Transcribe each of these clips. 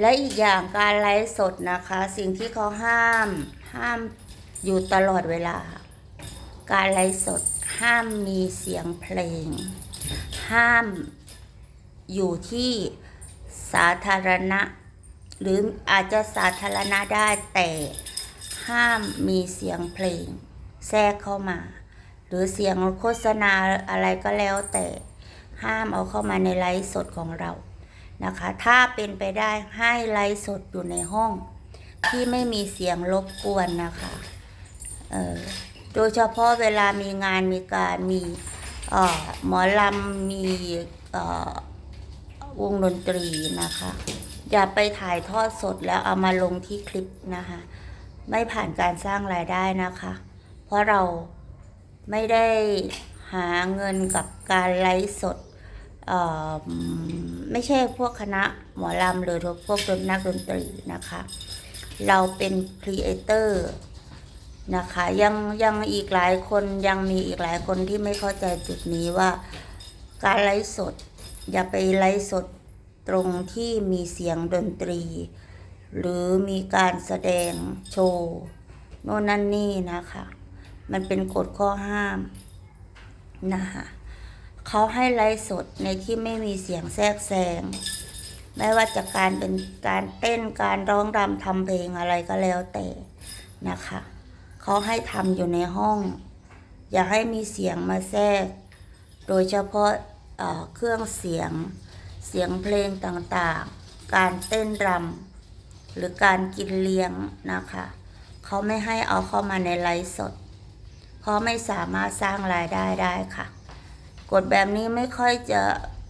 และอีกอย่างการไลฟ์สดนะคะ สิ่งที่เขาห้ามห้ามอยู่ตลอดเวลา การไลฟ์สดห้ามมีเสียงเพลง ห้ามอยู่ที่สาธารณะ หรืออาจจะสาธารณะได้แต่ห้ามมีเสียงเพลง แทรกเข้ามา หรือเสียงโฆษณาอะไรก็แล้วแต่ห้ามเอาเข้ามาในไลฟ์สดของเรา นะคะ ถ้าเป็นไปได้ให้ไลฟ์สดอยู่ในห้อง ที่ไม่มีเสียงรบกวนนะคะโดยเฉพาะเวลามีงานมีการมีหมอลำมีวงดนตรีนะคะ อย่าไปถ่ายทอดสดแล้วเอามาลงที่คลิปนะคะ ไม่ผ่านการสร้างรายได้นะคะ เพราะเราไม่ได้หาเงินกับการไลฟ์สดอ่อ ไม่ใช่พวกคณะหมอลำหรือพวกดนนักดนตรีนะคะ เราเป็นครีเอเตอร์นะคะยังยังอีกหลายคนยังมีอีกหลายคนที่ไม่เข้าใจจุดนี้ว่าการไลฟ์สด อย่าไปไลฟ์สดตรงที่มีเสียงดนตรี หรือมีการแสดงโชว์โน่นนั่นนี่นะคะ มันเป็นกฎข้อห้ามนะคะ เขาให้ไลฟ์สดในที่ไม่มีเสียงแทรกแซง ไม่ว่าจะการเป็นการเต้นการร้องรำทำเพลงอะไรก็แล้วแต่นะคะ เขาให้ทำอยู่ในห้อง อย่าให้มีเสียงมาแทรก โดยเฉพาะเอ่อเครื่องเสียง เสียงเพลงต่างๆ การเต้นรำหรือการกินเลี้ยงนะคะ เขาไม่ให้เอาเข้ามาในไลฟ์สด เพราะไม่สามารถสร้างรายได้ได้ค่ะ กฎแบบนี้ไม่ค่อยจะ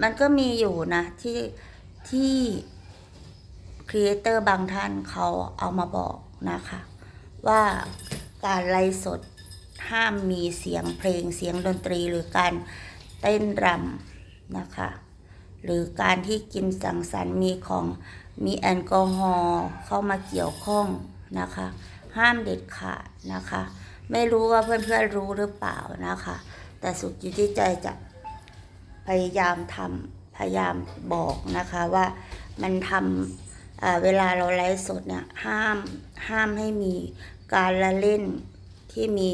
มันก็มีอยู่นะ ที่ที่ครีเอเตอร์บางท่านเขาเอามาบอกนะคะ ว่าการไลฟ์สดห้ามมีเสียงเพลงเสียงดนตรีหรือการเต้นรำนะคะ หรือการที่กินสังสรรค์มีของมีแอลกอฮอล์เข้ามาเกี่ยวข้องนะคะ ห้ามเด็ดขาดนะคะ ไม่รู้ว่าเพื่อนๆรู้หรือเปล่านะคะ แต่สุดอยู่ที่ใจจะพยายามทำพยายามบอกนะคะว่ามันทำเวลาเราไลฟ์สดเนี่ยห้ามห้ามให้มีการละเล่นที่มี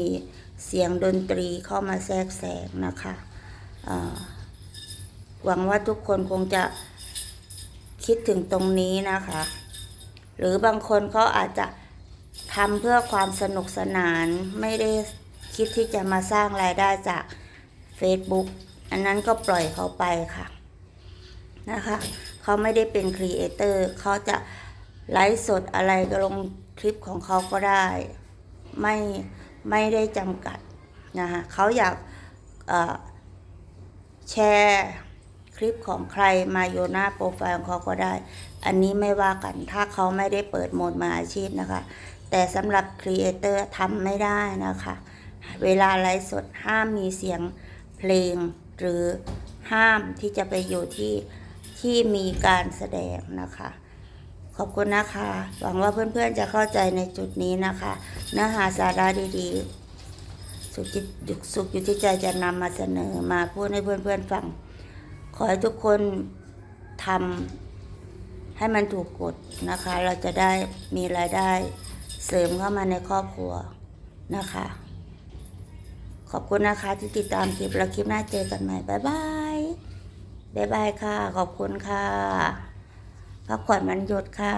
เสียงดนตรีเข้ามาแทรกแซงนะคะหวังว่าทุกคนคงจะคิดถึงตรงนี้นะคะ หรือบางคนเขาอาจจะทำเพื่อความสนุกสนานไม่ได้ คิดที่จะมาสร้างรายได้จาก Facebook อันนั้นก็ปล่อยเขาไปค่ะนะคะเขาไม่ได้เป็นครีเอเตอร์เขาจะไลฟ์สดอะไรก็ลงคลิปของเขาก็ได้ ไม่ไม่ได้จำกัดนะคะเขาอยากแชร์คลิปของใครมาอยู่หน้าโปรไฟล์ของเขาก็ได้ อันนี้ไม่ว่ากันถ้าเขาไม่ได้เปิดโหมดมาอาชีพนะคะ แต่สำหรับครีเอเตอร์ทำไม่ได้นะคะ เวลาไลฟ์สดห้ามมีเสียงเพลงหรือห้ามที่จะไปอยู่ที่ที่มีการแสดงนะคะ ขอบคุณนะคะ หวังว่าเพื่อนๆจะเข้าใจในจุดนี้นะคะ เนื้อหาสาระดีๆ สุขจิตสุขอยู่ที่ใจจะนำมาเสนอมาพูดให้เพื่อนๆฟัง ขอให้ทุกคนทำให้มันถูกกฎนะคะ เราจะได้มีรายได้เสริมเข้ามาในครอบครัวนะคะ ขอบคุณนะคะที่ติดตามคลิปแล้วคลิปหน้าเจอกันใหม่บ๊ายบายบ๊ายบายค่ะ ขอบคุณค่ะพักผ่อนมันหยุดค่ะ